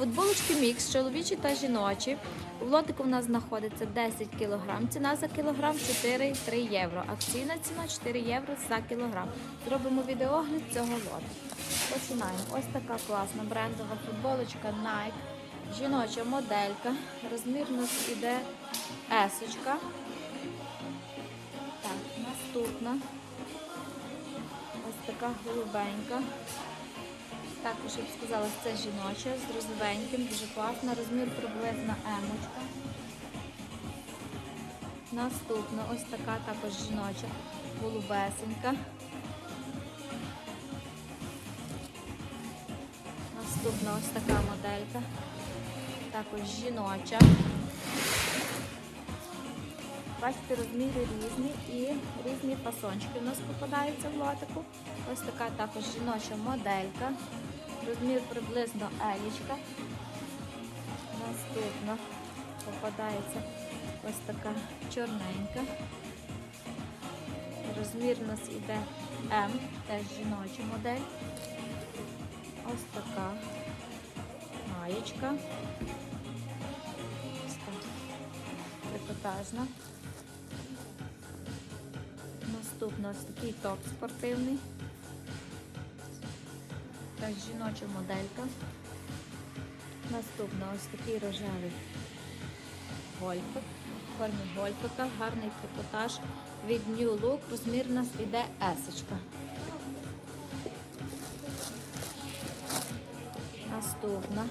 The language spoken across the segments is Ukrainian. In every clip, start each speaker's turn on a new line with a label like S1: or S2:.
S1: Футболочки мікс, чоловічі та жіночі. У лотику в нас знаходиться 10 кг. Ціна за кілограм 4,3 євро. Акційна ціна 4 євро за кілограм. Зробимо відеогляд цього лоту. Починаємо. Ось така класна брендова футболочка Nike. Жіноча моделька. Розмір у нас іде есочка. Так, наступна. Ось така голубенька. Також, я б сказала, це жіноча з розовеньким, дуже класна. Розмір приблизно емочка. Наступна ось така також жіноча, голубесенька. Наступна ось така моделька. Також жіноча. Бачите, розміри різні і різні фасончики у нас попадаються в лотику. Ось така також жіноча моделька. Розмір приблизно елічка. Наступно попадається ось така чорненька. Розмір у нас іде М, теж жіноча модель. Ось така маєчка. Ось так. Трикотажна. Наступно ось такий топ спортивний. Так, жіноча моделька. Наступно ось такий рожевий гольфик. В формі гольфика, гарний трикотаж від New Look. Розмір у нас іде есочка. Наступна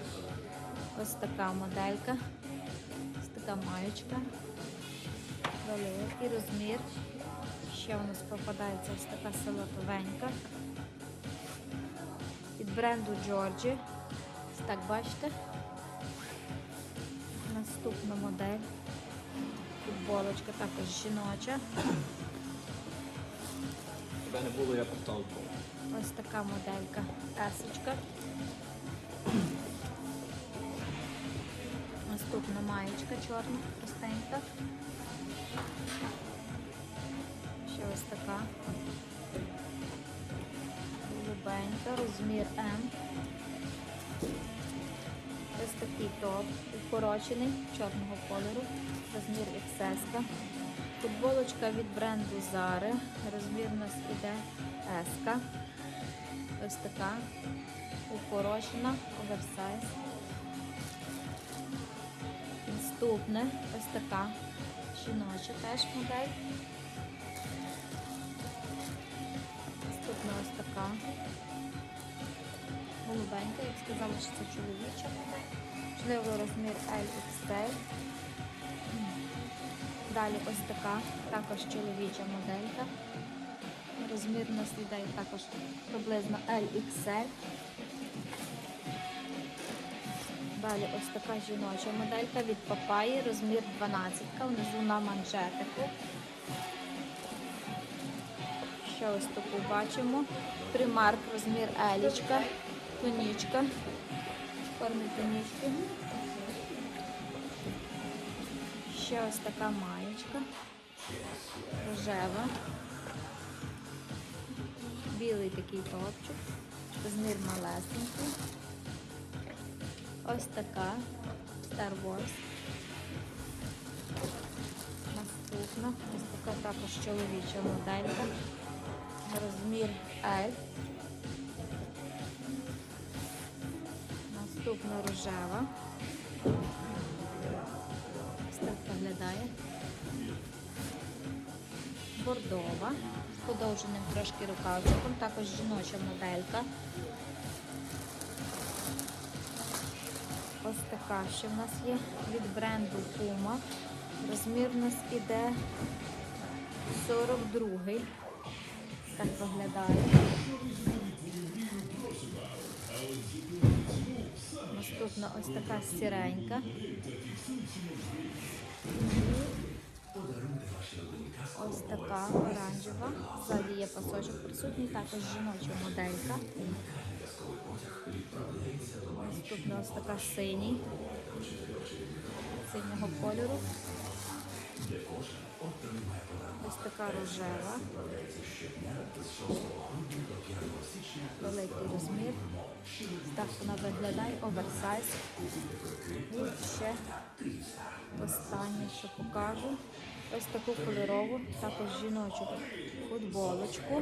S1: ось така моделька. Ось така маєчка. Великий розмір. Ще у нас попадається ось така салатовенька. Бренду Джорджі. Так бачите. Наступна модель. Футболочка також жіноча.
S2: Тебе не було, я потолку.
S1: Ось така моделька есочка. Наступна маєчка чорна, простенька. Голубенька, розмір М. Ось такий топ, укорочений, чорного кольору, розмір XS. Футболочка від бренду Zara, розмір у нас іде S. Ось така укорочена, оверсайз. Наступне ось така жіноча теж модель. Наступна ось така голубенька, я б сказала, що це чоловіча модель. Можливо, розмір LXL. Далі ось така, також чоловіча моделька. Розмір у нас йде також приблизно LXL. Далі ось така жіноча моделька від Папаї, розмір 12, внизу на манжетику. Ще ось таку бачимо. Примарк, розмір елічка, тонічка, формі тонічки. Ще ось така маєчка, рожева. Білий такий топчик, розмір малесенький. Ось така Star Wars. Наступна. Ось така також чоловіча моделька. Розмір L. Наступна рожева. Ось так виглядає. Бордова. З подовженим трошки рукавчиком. Також жіноча моделька. Ось така, що в нас є від бренду Puma. Розмір у нас іде 42. Так виглядає. Наступна ось така сіренька. Ось така оранжева. Ззаді є пасочок присутній, також жіноча моделька. Наступна ось така синій, синього кольору. Ось така рожева. Великий розмір. Так вона виглядає оверсайз. І ще останнє, що покажу. Ось таку кольорову, також жіночу футболочку.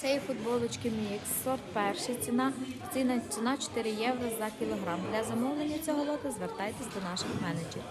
S1: Цієї футболочки мікс, сорт перший, ціна, ціна, ціна 4 євро за кілограм. Для замовлення цього лоту звертайтесь до наших менеджерів.